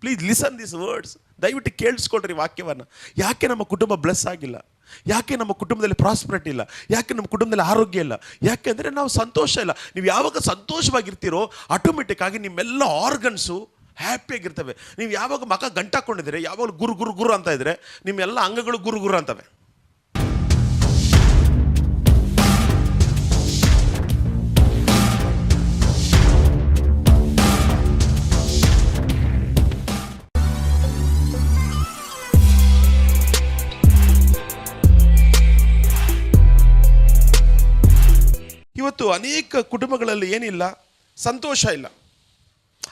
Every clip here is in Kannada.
ಪ್ಲೀಸ್ ಲಿಸನ್ ದಿಸ್ ವರ್ಡ್ಸ್ ದಯವಿಟ್ಟು ಕೇಳಿಸ್ಕೊಳ್ರಿ ವಾಕ್ಯವನ್ನು. ಯಾಕೆ ನಮ್ಮ ಕುಟುಂಬ ಬ್ಲೆಸ್ ಆಗಿಲ್ಲ? ಯಾಕೆ ನಮ್ಮ ಕುಟುಂಬದಲ್ಲಿ ಪ್ರಾಸ್ಪರಿಟಿ ಇಲ್ಲ? ಯಾಕೆ ನಮ್ಮ ಕುಟುಂಬದಲ್ಲಿ ಆರೋಗ್ಯ ಇಲ್ಲ? ಯಾಕೆಂದರೆ ನಾವು ಸಂತೋಷ ಇಲ್ಲ. ನೀವು ಯಾವಾಗ ಸಂತೋಷವಾಗಿರ್ತೀರೋ ಆಟೋಮೆಟಿಕ್ಕಾಗಿ ನಿಮ್ಮೆಲ್ಲ ಆರ್ಗನ್ಸು ಹ್ಯಾಪಿಯಾಗಿರ್ತವೆ ನೀವು ಯಾವಾಗ ಮಕ ಗಂಟಾಕೊಂಡಿದ್ರೆ ಯಾವಾಗ ಗುರು ಗುರು ಗುರು ಅಂತ ಇದ್ರೆ, ನಿಮ್ಮೆಲ್ಲ ಅಂಗಗಳು ಗುರು ಗುರು ಅಂತವೆ. ಅನೇಕ ಕುಟುಂಬಗಳಲ್ಲಿ ಏನಿಲ್ಲ, ಸಂತೋಷ ಇಲ್ಲ.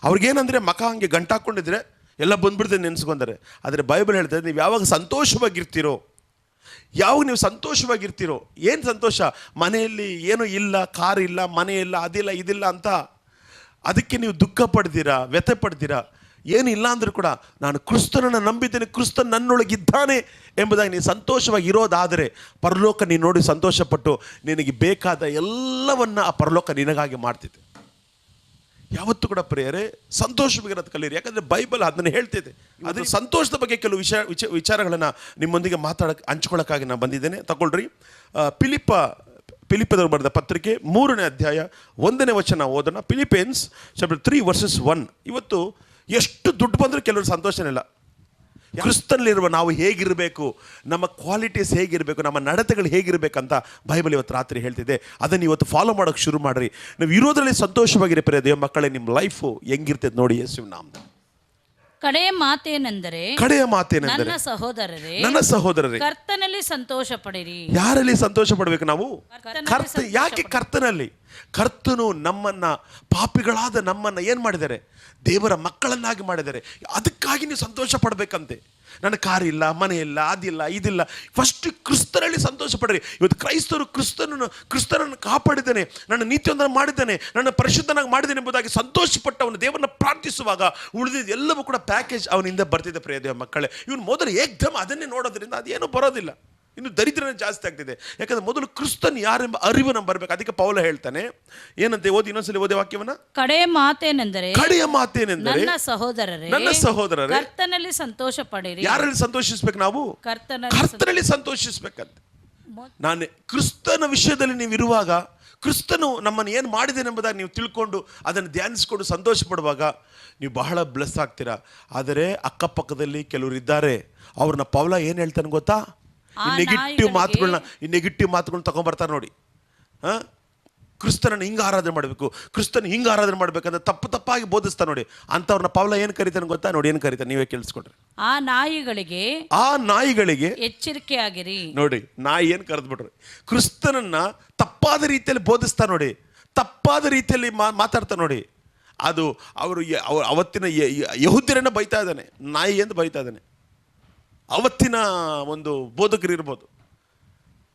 ಅವ್ರಿಗೇನಂದರೆ ಮಖ ಹಂಗೆ ಗಂಟಾಕ್ಕೊಂಡಿದ್ರೆ ಎಲ್ಲ ಬಂದ್ಬಿಡ್ತದೆ ನೆನೆಸ್ಕೊಂತಾರೆ ಆದರೆ ಬೈಬಲ್ ಹೇಳ್ತಾರೆ ನೀವು ಯಾವಾಗ ಸಂತೋಷವಾಗಿರ್ತೀರೋ, ಯಾವಾಗ ನೀವು ಸಂತೋಷವಾಗಿರ್ತೀರೋ, ಏನು ಸಂತೋಷ? ಮನೆಯಲ್ಲಿ ಏನೂ ಇಲ್ಲ, ಕಾರ್ ಇಲ್ಲ, ಮನೆ ಇಲ್ಲ, ಅದಿಲ್ಲ, ಇದಿಲ್ಲ ಅಂತ, ಅದಕ್ಕೆ ನೀವು ದುಃಖ ಪಡ್ದಿರಾ ವ್ಯಥೆ ಪಡ್ತೀರಾ? ಏನಿಲ್ಲ ಅಂದರೂ ಕೂಡ ನಾನು ಕ್ರಿಸ್ತನನ್ನು ನಂಬಿದ್ದೇನೆ ಕ್ರಿಸ್ತನ್ ನನ್ನೊಳಗಿದ್ದಾನೆ ಎಂಬುದಾಗಿ ನೀನು ಸಂತೋಷವಾಗಿ ಇರೋದಾದರೆ ಪರಲೋಕ ನೀನು ನೋಡಿ ಸಂತೋಷಪಟ್ಟು ನಿನಗೆ ಬೇಕಾದ ಎಲ್ಲವನ್ನು ಆ ಪರಲೋಕ ನಿನಗಾಗಿ ಮಾಡ್ತಿದ್ದೆ. ಯಾವತ್ತೂ ಕೂಡ ಪ್ರಿಯರೇ ಸಂತೋಷವಾಗಿರೋದು ಕಲೀರಿ ಯಾಕಂದರೆ ಬೈಬಲ್ ಅದನ್ನು ಹೇಳ್ತಿದೆ. ಅದ್ರ ಸಂತೋಷದ ಬಗ್ಗೆ ಕೆಲವು ವಿಷಯ ವಿಚ ವಿಚಾರಗಳನ್ನು ನಿಮ್ಮೊಂದಿಗೆ ಮಾತಾಡಕ್ಕೆ ಹಂಚ್ಕೊಳ್ಳೋಕ್ಕಾಗಿ ನಾನು ಬಂದಿದ್ದೇನೆ. ತಗೊಳ್ರಿ. ಪಿಲಿಪ ಫಿಲಿಪ್ಪ ಫಿಲಿಪ್ಪದವರು ಬರೆದ ಪತ್ರಿಕೆ ಮೂರನೇ ಅಧ್ಯಾಯ ಒಂದನೇ ವಚನ ಓದೋಣ. Philippians chapter three verses one ಇವತ್ತು ಎಷ್ಟು ದುಡ್ಡು ಬಂದರೂ ಕೆಲವರು ಸಂತೋಷನೇ ಇಲ್ಲ. ಕ್ರಿಸ್ತನಲ್ಲಿರುವ ನಾವು ಹೇಗಿರಬೇಕು ನಮ್ಮ ಕ್ವಾಲಿಟೀಸ್ ಹೇಗಿರಬೇಕು ನಮ್ಮ ನಡತೆಗಳು ಹೇಗಿರಬೇಕಂತ ಬೈಬಲ್ ಇವತ್ತು ರಾತ್ರಿ ಹೇಳ್ತಿದೆ. ಅದನ್ನು ಇವತ್ತು ಫಾಲೋ ಮಾಡೋಕ್ಕೆ ಶುರು ಮಾಡಿರಿ. ನೀವು ಇರೋದ್ರಲ್ಲಿ ಸಂತೋಷವಾಗಿರಿ ಪ್ರಿಯ ದೇವ ಮಕ್ಕಳೇ ನಿಮ್ಮ ಲೈಫು ಹೆಂಗಿರ್ತದೆ ನೋಡಿ ಯೇಸು ನಾಮದ ಕಡೆಯ ಮಾತೇನೆಂದರೆ ಕಡೆಯ ಮಾತೇನೆಂದರೆ ನನ್ನ ಸಹೋದರರೇ ನನ್ನ ಸಹೋದರರೇ ಕರ್ತನಲ್ಲಿ ಸಂತೋಷ ಪಡಿರಿ ಯಾರಲ್ಲಿ ಸಂತೋಷ ಪಡಬೇಕು ನಾವು? ಕರ್ತನಲ್ಲಿ ಕರ್ತ ಯಾಕೆ ಕರ್ತನಲ್ಲಿ? ಕರ್ತನು ನಮ್ಮನ್ನು, ಪಾಪಿಗಳಾದ ನಮ್ಮನ್ನು ಏನು ಮಾಡಿದ್ದಾರೆ? ದೇವರ ಮಕ್ಕಳನ್ನಾಗಿ ಮಾಡಿದ್ದಾರೆ. ಅದಕ್ಕಾಗಿ ನೀವು ಸಂತೋಷ ಪಡಬೇಕಂತೆ ನನ್ನ ಕಾರ್ ಇಲ್ಲ, ಮನೆ ಇಲ್ಲ, ಅದಿಲ್ಲ, ಇದಿಲ್ಲ. ಫಸ್ಟ್ ಕ್ರಿಸ್ತನಲ್ಲಿ ಸಂತೋಷ ಪಡ್ರಿ ಇವತ್ತು ಕ್ರೈಸ್ತರು ಕ್ರಿಸ್ತನನ್ನು ಕ್ರಿಸ್ತನನ್ನು ಕಾಪಾಡಿದ್ದಾನೆ. ನನ್ನ ನೀತಿಯೊಂದನ್ನು ಮಾಡಿದ್ದಾನೆ. ನನ್ನ ಪರಿಶುದ್ಧನಾಗಿ ಮಾಡಿದ್ದೇನೆ ಎಂಬುದಾಗಿ ಸಂತೋಷಪಟ್ಟವನು, ದೇವರನ್ನು ಪ್ರಾರ್ಥಿಸುವಾಗ ಉಳಿದಿದ್ದು ಎಲ್ಲವೂ ಕೂಡ ಪ್ಯಾಕೇಜ್ ಅವನಿಂದ ಬರ್ತಿದೆ, ಪ್ರಿಯ ದೇವ ಮಕ್ಕಳೇ. ಇವನು ಮೊದಲು ಏಕ್ದಮ್ ಅದನ್ನೇ ನೋಡೋದ್ರಿಂದ ಅದೇನು ಬರೋದಿಲ್ಲ. ಇನ್ನು ದರಿದ್ರನೇ ಜಾಸ್ತಿ ಆಗ್ತಿದೆ. ಯಾಕಂದ್ರೆ ಮೊದಲು ಕ್ರಿಸ್ತನ್ ಯಾರೆಂಬ ಅರಿವು ನಮ್ಗೆ ಬರಬೇಕು. ಅದಕ್ಕೆ ಪೌಲ ಹೇಳ್ತಾನೆ ಏನಂತೆ ಓದಿ ಇನ್ನೊಂದ್ಸಲಿ ಓದಿ ವಾಕ್ಯವನ್ನ? ಕಡೆಯ ಮಾತೇನೆಂದರೆ ಕಡೆಯ ಮಾತೇನೆಂದರೆ ನನ್ನ ಸಹೋದರರೇ ನನ್ನ ಸಹೋದರರೇ ಕರ್ತನಲ್ಲಿ ಸಂತೋಷ ಪಡಿರಿ ಯಾರಲ್ಲಿ ಸಂತೋಷಿಸ್ಬೇಕು ನಾವು? ಕರ್ತನಲ್ಲಿ ಕರ್ತನಲ್ಲಿ ಸಂತೋಷಿಸ್ಬೇಕಂತೆ. ಮೊ- ನಾನು ಕ್ರಿಸ್ತನ ವಿಷಯದಲ್ಲಿ ನೀವು ಇರುವಾಗ ಕ್ರಿಸ್ತನು ನಮ್ಮನ್ನು ಏನು ಮಾಡಿದ್ದೇನೆ ಎಂಬುದಾಗಿ ನೀವು ತಿಳ್ಕೊಂಡು ಅದನ್ನು ಧ್ಯಾನಿಸ್ಕೊಂಡು ಸಂತೋಷ ಪಡುವಾಗ ನೀವು ಬಹಳ ಬ್ಲೆಸ್ ಆಗ್ತೀರಾ. ಆದರೆ ಅಕ್ಕಪಕ್ಕದಲ್ಲಿ ಕೆಲವರು ಇದ್ದಾರೆ. ಅವ್ರನ್ನ ಪೌಲ ಏನು ಹೇಳ್ತಾನೆ ಗೊತ್ತಾ? ಈ ನೆಗೆಟಿವ್ ಮಾತುಗಳನ್ನ ಈ ನೆಗೆಟಿವ್ ಮಾತುಗಳನ್ನ ತಗೊಂಡ್ಬರ್ತಾರೆ ನೋಡಿ. ಹಾಂ? ಕ್ರಿಸ್ತನನ್ನು ಹಿಂಗೆ ಆರಾಧನೆ ಮಾಡಬೇಕು ಕ್ರಿಸ್ತನ ಹಿಂಗೆ ಆರಾಧನೆ ಮಾಡಬೇಕಂದ್ರೆ ತಪ್ಪು ತಪ್ಪಾಗಿ ಬೋಧಿಸ್ತಾ ನೋಡಿ. ಅಂತವ್ರನ್ನ ಪೌಲ ಏನು ಕರಿತಾನೆ ಗೊತ್ತಾ? ನೋಡಿ ಏನು ಕರಿತಾನೆ? ನೀವೇ ಕೇಳಿಸ್ಕೊಡ್ರಿ. ಆ ನಾಯಿಗಳಿಗೆ ಆ ನಾಯಿಗಳಿಗೆ ಎಚ್ಚರಿಕೆಯಾಗಿರಿ ನೋಡಿ ನಾಯಿ ಏನು ಕರೆದ್ಬಿಟ್ರಿ ಕ್ರಿಸ್ತನನ್ನ ತಪ್ಪಾದ ರೀತಿಯಲ್ಲಿ ಬೋಧಿಸ್ತಾ ನೋಡಿ. ತಪ್ಪಾದ ರೀತಿಯಲ್ಲಿ ಮಾತಾಡ್ತಾ ನೋಡಿ. ಅದು ಅವರು ಅವತ್ತಿನ ಯ- ಯ- ಯಹೂದ್ಯರನ್ನ ಬೈತಾ ಇದ್ದಾನೆ. ನಾಯಿ ಎಂದು ಬೈತಾ ಇದ್ದಾನೆ. ಅವತ್ತಿನ ಒಂದು ಬೋಧಕರು ಇರ್ಬೋದು.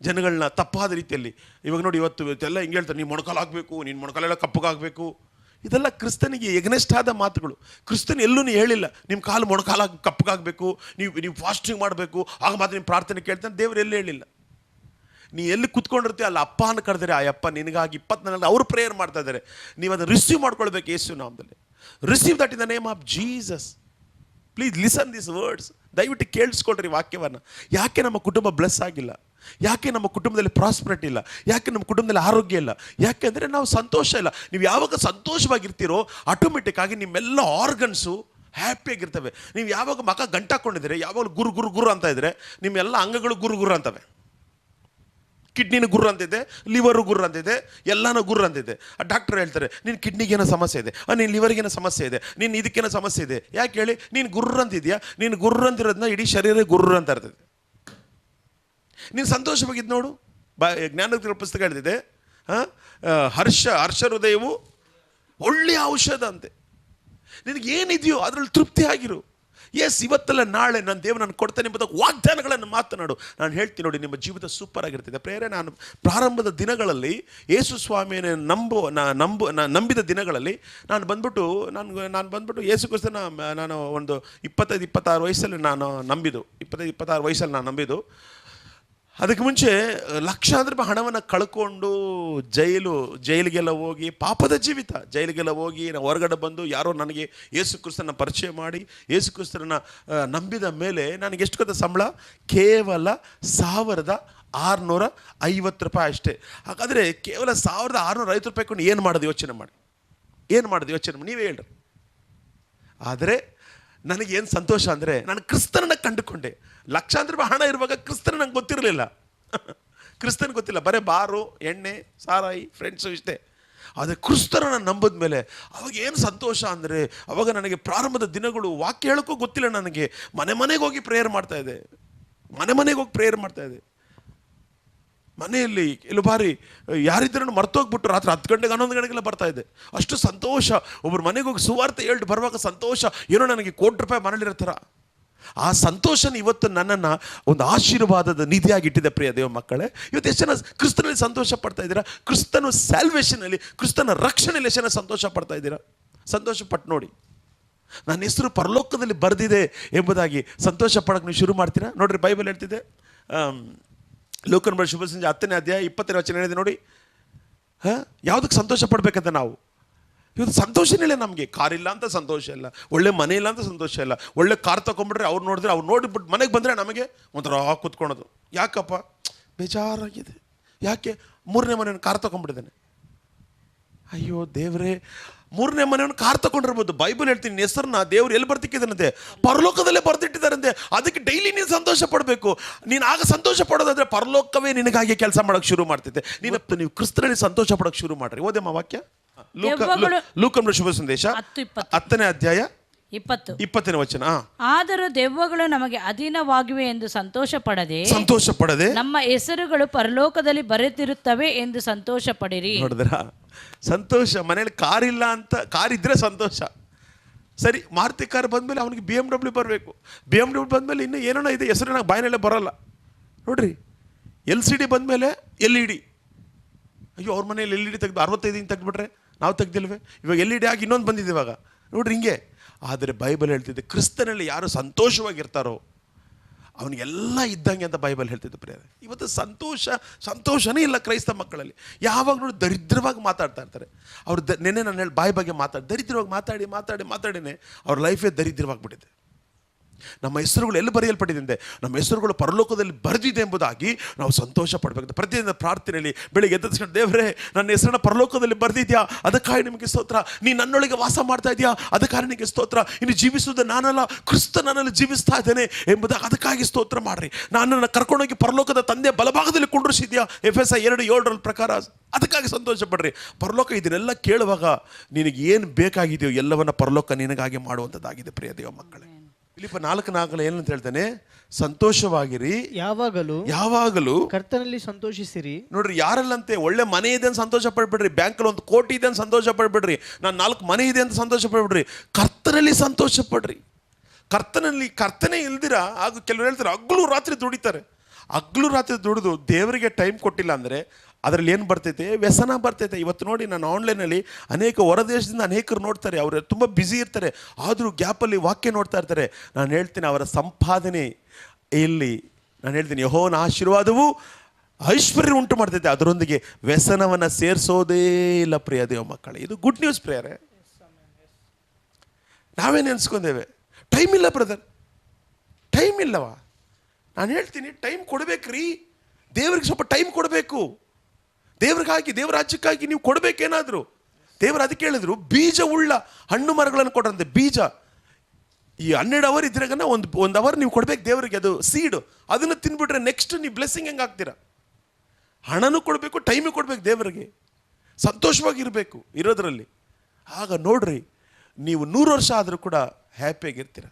ಜನಗಳನ್ನ ತಪ್ಪಾದ ರೀತಿಯಲ್ಲಿ, ಇವಾಗ ನೋಡಿ ಇವತ್ತು ಇವತ್ತೆಲ್ಲ ಹಿಂಗೆ ಹೇಳ್ತಾರೆ, ನೀನು ಮೊಣಕಾಲಾಗಬೇಕು ಹಾಕಬೇಕು ನೀನು ಮೊಣಕಾಲೆಲ್ಲ ಕಪ್ಪಗಾಗಬೇಕು. ಇದೆಲ್ಲ ಕ್ರಿಸ್ತನಿಗೆ ಎಗ್ನೆಸ್ಟ್ ಆದ ಮಾತುಗಳು. ಕ್ರಿಸ್ತನ್ ಎಲ್ಲೂ ಹೇಳಿಲ್ಲ ನಿಮ್ಮ ಕಾಲು ಮೊಣಕಾಲಾಗ, ಕಪ್ಪಗಾಗಬೇಕು, ನೀವು ನೀವು ಫಾಸ್ಟಿಂಗ್ ಮಾಡಬೇಕು, ಆಗ ಮಾತ್ರ ನಿಮ್ಮ ಪ್ರಾರ್ಥನೆ ಕೇಳ್ತಾನೆ. ದೇವ್ರು ಎಲ್ಲಿ ಹೇಳಿಲ್ಲ. ನೀ ಎಲ್ಲಿ ಕುತ್ಕೊಂಡಿರ್ತೀಯ, ಅಲ್ಲಿ ಅಪ್ಪ ಅನ್ನ ಕರೆದರೆ ಆ ಅಪ್ಪ, ನಿನಗಾಗಿ ಇಪ್ಪತ್ನಾಲ್ಕು ಅವರು ಪ್ರೇಯರ್ ಮಾಡ್ತಾ ಇದ್ದಾರೆ. ನೀವು ಅದನ್ನು ರಿಸೀವ್ ಮಾಡ್ಕೊಳ್ಬೇಕು ಯೇಸು ನಾಮದಲ್ಲಿ. Receive that in the name of Jesus please listen this words ದಯವಿಟ್ಟು ಕೇಳಿಸ್ಕೊಳ್ರಿ ವಾಕ್ಯವನ್ನು. ಯಾಕೆ ನಮ್ಮ ಕುಟುಂಬ ಬ್ಲೆಸ್ ಆಗಿಲ್ಲ? ಯಾಕೆ ನಮ್ಮ ಕುಟುಂಬದಲ್ಲಿ ಪ್ರಾಸ್ಪರಿಟಿ ಇಲ್ಲ? ಯಾಕೆ ನಮ್ಮ ಕುಟುಂಬದಲ್ಲಿ ಆರೋಗ್ಯ ಇಲ್ಲ? ಯಾಕೆಂದರೆ ನಾವು ಸಂತೋಷ ಇಲ್ಲ. ನೀವು ಯಾವಾಗ ಸಂತೋಷವಾಗಿರ್ತೀರೋ ಆಟೋಮೆಟಿಕ್ ಆಗಿ ನಿಮ್ಮೆಲ್ಲ ಆರ್ಗನ್ಸು ಹ್ಯಾಪಿಯಾಗಿರ್ತವೆ ನೀವು ಯಾವಾಗ ಮಕ ಗಂಟಾಕೊಂಡಿದ್ರೆ ಯಾವಾಗ ಗುರು ಗುರು ಗುರು ಅಂತ ಇದ್ರೆ, ನಿಮ್ಮೆಲ್ಲ ಅಂಗಗಳು ಗುರು ಗುರು ಅಂತವೆ. ಕಿಡ್ನಿನ ಗುರ್ರ ಅಂತಿದೆ ಲಿವರು ಗುರ್ರ ಅಂತಿದೆ, ಎಲ್ಲನೂ ಗುರ್ರ ಅಂತಿದೆ. ಆ ಡಾಕ್ಟರ್ ಹೇಳ್ತಾರೆ ನಿನ್ನ ಕಿಡ್ನಿಗೇನೋ ಸಮಸ್ಯೆ ಇದೆ ನಿನ್ನ ಲಿವರ್ಗೇನೋ ಸಮಸ್ಯೆ ಇದೆ ನಿನ್ನ ಇದಕ್ಕೇನೋ ಸಮಸ್ಯೆ ಇದೆ. ಯಾಕೆ ಹೇಳಿ, ನೀನು ಗುರ್ರ ಅಂತಿದ್ಯಾ? ನೀನು ಗುರ್ರ ಅಂತಿರೋದನ್ನ ಇಡೀ ಶರೀರ ಗುರ್ರ ಅಂತ ಇರ್ತದೆ ನೀನು ಸಂತೋಷವಾಗಿದ್ದು ನೋಡು. ಬ ಜ್ಞಾನ ಪುಸ್ತಕ ಹೇಳ್ತಿದೆ ಹಾಂ ಹರ್ಷ ಹರ್ಷ ಹೃದಯವು ಒಳ್ಳೆಯ ಔಷಧ ಅಂತೆ. ನಿನಗೇನಿದೆಯೋ ಅದರಲ್ಲಿ ತೃಪ್ತಿ ಆಗಿರು. ಎಸ್, ಇವತ್ತಲ್ಲ ನಾಳೆ ನಾನು ದೇವ ನಾನು ಕೊಡ್ತೇನೆ ಎಂಬುದಕ್ಕೆ ವಾಗ್ದಾನಗಳನ್ನು ಮಾತನಾಡು. ನಾನು ಹೇಳ್ತೀನಿ ನೋಡಿ, ನಿಮ್ಮ ಜೀವಿತ ಸೂಪರ್ ಆಗಿರ್ತಿದೆ ಪ್ರೇರೆ ನಾನು ಪ್ರಾರಂಭದ ದಿನಗಳಲ್ಲಿ ಯೇಸು ಸ್ವಾಮಿಯನ್ನು ನಂಬು ನಾ ನಂಬು ನಂಬಿದ ದಿನಗಳಲ್ಲಿ ನಾನು ಬಂದ್ಬಿಟ್ಟು, ನಾನು ನಾನು ಬಂದ್ಬಿಟ್ಟು ಯೇಸು ನಾನು ಒಂದು ಇಪ್ಪತ್ತೈದು, ಇಪ್ಪತ್ತಾರು ವಯಸ್ಸಲ್ಲಿ ನಾನು ನಂಬಿದ್ದು. ಇಪ್ಪತ್ತೈದು, ಇಪ್ಪತ್ತಾರು ವಯಸ್ಸಲ್ಲಿ ನಾನು ನಂಬಿದ್ದು. ಅದಕ್ಕೆ ಮುಂಚೆ ಲಕ್ಷಾಂತರ ಹಣವನ್ನು ಕಳ್ಕೊಂಡು ಜೈಲು, ಜೈಲಿಗೆಲ್ಲ ಹೋಗಿ ಪಾಪದ ಜೀವಿತ. ಜೈಲಿಗೆಲ್ಲ ಹೋಗಿ ನಾವು ಹೊರಗಡೆ ಬಂದು ಯಾರೋ ನನಗೆ ಯೇಸು ಕ್ರಿಸ್ತನ ಪರಿಚಯ ಮಾಡಿ, ಯೇಸು ಕ್ರಿಸ್ತನ ನಂಬಿದ ಮೇಲೆ ನನಗೆ ಎಷ್ಟು ಗೊತ್ತ ಸಂಬಳ? ಕೇವಲ ಸಾವಿರದ ಆರುನೂರ ಐವತ್ತು ರೂಪಾಯಿ ಅಷ್ಟೇ. ಹಾಗಾದರೆ ಕೇವಲ ಸಾವಿರದ ಆರುನೂರ ಐವತ್ತು ರೂಪಾಯಿ ಕೊಂಡು ಏನು ಮಾಡೋದು ಯೋಚನೆ ಮಾಡಿ? ಏನು ಮಾಡೋದು ಯೋಚನೆ ಮಾಡಿ? ನೀವೇ ಹೇಳ್ರಿ. ಆದರೆ ನನಗೇನು ಸಂತೋಷ ಅಂದರೆ ನಾನು ಕ್ರಿಸ್ತನನ್ನು ಕಂಡುಕೊಂಡೆ. ಲಕ್ಷಾಂತರ ರೂಪಾಯಿ ಹಣ ಇರುವಾಗ ಕ್ರಿಸ್ತನ ನಂಗೆ ಗೊತ್ತಿರಲಿಲ್ಲ. ಕ್ರಿಸ್ತನ ಗೊತ್ತಿಲ್ಲ. ಬರೀ ಬಾರು, ಎಣ್ಣೆ, ಸಾರಾಯಿ ಫ್ರೆಂಡ್ಸು ಇಷ್ಟೇ. ಆದರೆ ಕ್ರಿಸ್ತರನ್ನ ನಂಬಿದ ಮೇಲೆ ಅವಾಗ ಏನು ಸಂತೋಷ ಅಂದರೆ ಅವಾಗ ನನಗೆ ಪ್ರಾರಂಭದ ದಿನಗಳು ವಾಕ್ಯ ಹೇಳೋಕ್ಕೂ ಗೊತ್ತಿಲ್ಲ ನನಗೆ. ಮನೆ ಮನೆಗೆ ಹೋಗಿ ಪ್ರೇಯರ್ ಮಾಡ್ತಾ ಇದೆ ಮನೆ ಮನೆಗೆ ಹೋಗಿ ಪ್ರೇಯರ್ ಮಾಡ್ತಾ ಇದೆ ಮನೆಯಲ್ಲಿ ಕೆಲವು ಬಾರಿ ಯಾರಿದ್ರೂ ಮರ್ತೋಗ್ಬಿಟ್ಟು ರಾತ್ರಿ ಹತ್ತು ಗಂಟೆಗೆ, ಹನ್ನೊಂದು ಗಂಟೆಗೆಲ್ಲ ಬರ್ತಾ ಇದೆ ಅಷ್ಟು ಸಂತೋಷ. ಒಬ್ಬರು ಮನೆಗೆ ಹೋಗಿ ಸುವಾರ್ತೆ ಹೇಳಿ ಬರುವಾಗ ಸಂತೋಷ. ಏನೋ ನನಗೆ ಕೋಟಿ ರೂಪಾಯಿ ಮನೇಲಿರೋ ಥರ. ಆ ಸಂತೋಷನ ಇವತ್ತು ನನ್ನನ್ನು ಒಂದು ಆಶೀರ್ವಾದದ ನಿಧಿಯಾಗಿ ಇಟ್ಟಿದೆ ಪ್ರಿಯ ದೇವ ಮಕ್ಕಳೇ. ಇವತ್ತು ಎಷ್ಟು ಜನ ಕ್ರಿಸ್ತನಲ್ಲಿ ಸಂತೋಷ ಪಡ್ತಾ ಇದ್ದೀರಾ? ಕ್ರಿಸ್ತನ ಸ್ಯಾಲ್ವೇಷನಲ್ಲಿ ಕ್ರಿಸ್ತನ ರಕ್ಷಣೆಯಲ್ಲಿ ಎಷ್ಟು ಜನ ಸಂತೋಷ ಪಡ್ತಾ ಇದ್ದೀರಾ? ಸಂತೋಷ ಪಟ್ಟು ನೋಡಿ. ನನ್ನ ಹೆಸರು ಪರಲೋಕದಲ್ಲಿ ಬರೆದಿದೆ ಎಂಬುದಾಗಿ ಸಂತೋಷ ಪಡೋಕ್ಕೆ ನೀವು ಶುರು ಮಾಡ್ತೀರಾ? ನೋಡಿರಿ ಬೈಬಲ್ ಹೇಳ್ತಿದೆ ಲೋಕನ್ ಬರ ಶುಭ ಸಂಜೆ ಹತ್ತನೇ ಅಧ್ಯಾಯ ಇಪ್ಪತ್ತನೇ ವಚನ ಹೇಳಿದೆ ನೋಡಿ. ಹಾಂ? ಯಾವುದಕ್ಕೆ ಸಂತೋಷ ಪಡಬೇಕಂತ ನಾವು? ಇವತ್ತು ಸಂತೋಷನೇ ಇಲ್ಲ ನಮಗೆ. ಕಾರ್ ಇಲ್ಲ ಅಂತ ಸಂತೋಷ ಇಲ್ಲ. ಒಳ್ಳೆ ಮನೆ ಇಲ್ಲ ಅಂತ ಸಂತೋಷ ಇಲ್ಲ. ಒಳ್ಳೆ ಕಾರ್ ತೊಗೊಂಬಿಟ್ರೆ ಅವ್ರು ನೋಡಿದ್ರೆ ಅವ್ರು ನೋಡಿಬಿಟ್ಟು ಮನೆಗೆ ಬಂದರೆ ನಮಗೆ ಒಂಥರ ಕೂತ್ಕೊಳೋದು. ಯಾಕಪ್ಪ? ಬೇಜಾರಾಗಿದೆ. ಯಾಕೆ? ಮೂರನೇ ಮನೆಯನ್ನು ಕಾರ್ ತೊಗೊಂಡ್ಬಿಟ್ಟಿದ್ದಾನೆ ಅಯ್ಯೋ ದೇವ್ರೇ. ಮೂರನೇ ಮನೆಯನ್ನು ಕಾರ್ ತಗೊಂಡಿರ್ಬೋದು. ಬೈಬಲ್ ಹೇಳ್ತೀನಿ ನಿನ್ನ ಹೆಸರನ್ನ ದೇವ್ರು ಎಲ್ಲಿ ಬರ್ತಿಕ್ಕಿದ್ದಾನಂತೆ ಪರಲೋಕದಲ್ಲೇ ಬರ್ತಿಟ್ಟಿದ್ದಾರಂತೆ. ಅದಕ್ಕೆ ಡೈಲಿ ನೀನು ಸಂತೋಷ ಪಡಬೇಕು. ನೀನು ಆಗ ಸಂತೋಷ ಪಡೋದಾದ್ರೆ ಪರಲೋಕವೇ ನಿನಗಾಗಿ ಕೆಲಸ ಮಾಡೋಕೆ ಶುರು ಮಾಡ್ತಿದ್ದೆ ನೀನಪ್ಪ ನೀವು ಕ್ರಿಸ್ತನಲ್ಲಿ ಸಂತೋಷ ಪಡೋಕ್ಕೆ ಶುರು ಮಾಡ್ರಿ. ಓದಮ್ಮ ವಾಕ್ಯ? ಲೂಕಂಬ್ರ ಶುಭ ಸಂದೇಶ. ಹತ್ತನೇ ಅಧ್ಯಾಯ? ಇಪ್ಪತ್ತು. ಇಪ್ಪತ್ತನೇ ವಚನ ಆ. ಆದರೂ ದೆವ್ವಗಳು ನಮಗೆ ಅಧೀನವಾಗಿವೆ ಎಂದು ಸಂತೋಷ ಪಡದೆ ಸಂತೋಷ ಪಡದೆ. ನಮ್ಮ ಹೆಸರುಗಳು ಪರಲೋಕದಲ್ಲಿ ಬರೆತಿರುತ್ತವೆ ಎಂದು ಸಂತೋಷ ಪಡಿರಿ. ನೋಡಿದ್ರ? ಸಂತೋಷ ಮನೇಲಿ ಕಾರ್ ಇಲ್ಲ ಅಂತ ಕಾರ್ ಇದ್ರೆ ಸಂತೋಷ. ಸರಿ, ಮಾರುತಿ ಕಾರ್ ಬಂದಮೇಲೆ ಅವನಿಗೆ ಬಿ ಎಂ ಡಬ್ಲ್ಯೂ ಬರಬೇಕು. ಬಿ ಎಂ ಡಬ್ಲ್ಯೂ ಬಂದಮೇಲೆ ಇನ್ನೂ ಏನೋ ಇದೆ, ಹೆಸರು ನಂಗೆ ಬಾಯಿನಲ್ಲೇ ಬರೋಲ್ಲ. ನೋಡ್ರಿ ಎಲ್ ಸಿ ಡಿ ಬಂದಮೇಲೆ ಎಲ್ ಇ ಡಿ ಅಯ್ಯೋ, ಅವ್ರ ಮನೇಲಿ ಎಲ್ ಇ ಡಿ ತೆಗೆದು ಅರವತ್ತೈದು ತೆಗೆದ್ಬಿಟ್ರೆ ನಾವು ತೆಗ್ದಿಲ್ವೇ? ಇವಾಗ ಎಲ್ ಇ ಡಿ ಆಗಿ ಇನ್ನೊಂದು ಬಂದಿದೆ ಇವಾಗ. ನೋಡ್ರಿ ಹಿಂಗೆ. ಆದರೆ ಬೈಬಲ್ ಹೇಳ್ತಿದ್ದೆ ಕ್ರಿಸ್ತನಲ್ಲಿ ಯಾರು ಸಂತೋಷವಾಗಿರ್ತಾರೋ ಅವನಿಗೆಲ್ಲ ಇದ್ದಂಗೆ ಅಂತ ಬೈಬಲ್ ಹೇಳ್ತಿದ್ದು ಪ್ರಿಯ ಇವತ್ತು ಸಂತೋಷ, ಸಂತೋಷನೇ ಇಲ್ಲ ಕ್ರೈಸ್ತ ಮಕ್ಕಳಲ್ಲಿ. ಯಾವಾಗಲೂ ದರಿದ್ರವಾಗಿ ಮಾತಾಡ್ತಾ ಇರ್ತಾರೆ. ಅವ್ರು ದ, ನೆನ್ನೆ ನಾನು ಹೇಳಿ ಬಾಯಿ ಬಗ್ಗೆ ಮಾತಾಡಿ ದರಿದ್ರವಾಗಿ ಮಾತಾಡಿ ಮಾತಾಡಿ, ಮಾತಾಡಿನೇ ಅವ್ರ ಲೈಫೇ ದರಿದ್ರವಾಗ್ಬಿಟ್ಟಿದೆ. ನಮ್ಮ ಹೆಸರುಗಳು ಎಲ್ಲಿ ಬರೆಯಲ್ಪಟ್ಟಿದೆ ನಮ್ಮ ಹೆಸರುಗಳು ಪರಲೋಕದಲ್ಲಿ ಬರೆದಿದೆ ಎಂಬುದಾಗಿ ನಾವು ಸಂತೋಷ ಪಡಬೇಕು ಪ್ರತಿದಿನ ಪ್ರಾರ್ಥನೆಯಲ್ಲಿ ಬೆಳಿಗ್ಗೆ ಎದ್ದ ತಕ್ಷಣ, ದೇವರೇ, ನನ್ನ ಹೆಸರನ್ನ ಪರಲೋಕದಲ್ಲಿ ಬರೆದಿದ್ಯಾ? ಅದಕ್ಕಾಗಿ ನಿಮಗೆ ಸ್ತೋತ್ರ. ನೀ ನನ್ನೊಳಗೆ ವಾಸ ಮಾಡ್ತಾ ಇದೆಯಾ? ಅದಕ್ಕಾಗಿ ನಿಮಗೆ ಸ್ತೋತ್ರ. ಇನ್ನು ಜೀವಿಸುವುದು ನಾನಲ್ಲ, ಕ್ರಿಸ್ತ ನನ್ನಲ್ಲಿ ಜೀವಿಸ್ತಾ ಇದ್ದೇನೆ ಎಂಬುದಾಗಿ ಅದಕ್ಕಾಗಿ ಸ್ತೋತ್ರ ಮಾಡ್ರಿ. ನನ್ನನ್ನು ಕರ್ಕೊಂಡೋಗಿ ಪರಲೋಕದ ತಂದೆ ಬಲಭಾಗದಲ್ಲಿ ಕುಂಡ್ರಿಸಿದ್ಯಾ? ಎಫ್ ಎಸ್ ಐ ಎರಡು ಏಳರ ಪ್ರಕಾರ ಅದಕ್ಕಾಗಿ ಸಂತೋಷ ಪಡ್ರಿ ಪರಲೋಕ ಇದನ್ನೆಲ್ಲ ಕೇಳುವಾಗ ನಿನಗೆ ಏನು ಬೇಕಾಗಿದೆಯೋ ಎಲ್ಲವನ್ನ ಪರಲೋಕ ನಿನಗಾಗಿ ಮಾಡುವಂಥದ್ದಾಗಿದೆ, ಪ್ರಿಯ ದೇವ ಮಕ್ಕಳೇ. ಫಿಲಿಪ ನಾಲ್ಕು ನಾಲ್ಕಲ್ಲ ಏನಂತ ಹೇಳ್ತಾನೆ ಸಂತೋಷವಾಗಿರಿ. ಯಾವಾಗಲೂ ಯಾವಾಗಲೂ ಕರ್ತನಲ್ಲಿ ಸಂತೋಷಿಸಿರಿ. ನೋಡ್ರಿ ಯಾರಲ್ಲಂತೆ ಒಳ್ಳೆ ಮನೆ ಇದೆ ಅಂತ ಸಂತೋಷ ಪಡ್ಬಿಡ್ರಿ ಬ್ಯಾಂಕಲ್ಲಿ ಒಂದು ಕೋಟಿ ಇದೆ ಅಂತ ಸಂತೋಷ ಪಡ್ಬಿಡ್ರಿ ನಾನು ನಾಲ್ಕು ಮನೆ ಇದೆ ಅಂತ ಸಂತೋಷ ಪಡ್ಬಿಡ್ರಿ ಕರ್ತನಲ್ಲಿ ಸಂತೋಷ ಪಡ್ರಿ ಕರ್ತನಲ್ಲಿ ಕರ್ತನೆ ಇಲ್ದಿರ? ಆಗ ಕೆಲವರು ಹೇಳ್ತಾರೆ ಹಗ್ಲು ರಾತ್ರಿ ದುಡಿತಾರೆ. ಹಗ್ಲು ರಾತ್ರಿ ದುಡಿದು ದೇವರಿಗೆ ಟೈಮ್ ಕೊಟ್ಟಿಲ್ಲ ಅಂದರೆ ಅದರಲ್ಲಿ ಏನು ಬರ್ತೈತೆ? ವ್ಯಸನ ಬರ್ತೈತೆ. ಇವತ್ತು ನೋಡಿ ನಾನು ಆನ್ಲೈನಲ್ಲಿ ಅನೇಕ ಹೊರದೇಶದಿಂದ ಅನೇಕರು ನೋಡ್ತಾರೆ. ಅವರು ತುಂಬ ಬ್ಯುಸಿ ಇರ್ತಾರೆ. ಆದರೂ ಗ್ಯಾಪಲ್ಲಿ ವಾಕ್ಯ ನೋಡ್ತಾ ಇರ್ತಾರೆ. ನಾನು ಹೇಳ್ತೀನಿ ಅವರ ಸಂಪಾದನೆ ಇಲ್ಲಿ. ನಾನು ಹೇಳ್ತೀನಿ ಯಹೋನ ಆಶೀರ್ವಾದವು ಐಶ್ವರ್ಯ ಉಂಟು ಮಾಡ್ತೈತೆ. ಅದರೊಂದಿಗೆ ವ್ಯಸನವನ್ನು ಸೇರಿಸೋದೇ ಇಲ್ಲ ಪ್ರಿಯ ದೇವ ಮಕ್ಕಳೇ. ಇದು ಗುಡ್ ನ್ಯೂಸ್ ಪ್ರಿಯರೇ. ನಾವೇ ನೆನೆಸ್ಕೊಂಡೇವೆ ಟೈಮ್ ಇಲ್ಲ ಬ್ರದರ್ ಟೈಮ್ ಇಲ್ಲವಾ? ನಾನು ಹೇಳ್ತೀನಿ ಟೈಮ್ ಕೊಡ್ಬೇಕ್ರಿ. ದೇವ್ರಿಗೆ ಸ್ವಲ್ಪ ಟೈಮ್ ಕೊಡಬೇಕು. ದೇವ್ರಿಗಾಗಿ, ದೇವ್ರ ರಾಜ್ಯಕ್ಕಾಗಿ ನೀವು ಕೊಡಬೇಕೇನಾದರೂ? ದೇವರು ಅದಕ್ಕೆ ಹೇಳಿದ್ರು ಬೀಜ ಉಳ್ಳ ಹಣ್ಣು ಮರಗಳನ್ನು ಕೊಡ್ರಂತೆ ಬೀಜ. ಈ ಹನ್ನೆರಡು ಅವರ್ ಇದ್ರಾಗನ ಒಂದು ಒಂದು ಅವರ್ ನೀವು ಕೊಡ್ಬೇಕು ದೇವರಿಗೆ, ಅದು ಸೀಡು ಅದನ್ನು ತಿನ್ಬಿಟ್ರೆ ನೆಕ್ಸ್ಟ್ ನೀವು ಬ್ಲೆಸ್ಸಿಂಗ್ ಹೆಂಗೆ ಆಗ್ತೀರಾ? ಹಣನೂ ಕೊಡಬೇಕು ಟೈಮು ಕೊಡಬೇಕು ದೇವರಿಗೆ. ಸಂತೋಷವಾಗಿರಬೇಕು ಇರೋದರಲ್ಲಿ. ಆಗ ನೋಡ್ರಿ, ನೀವು ನೂರು ವರ್ಷ ಆದರೂ ಕೂಡ ಹ್ಯಾಪಿಯಾಗಿರ್ತೀರ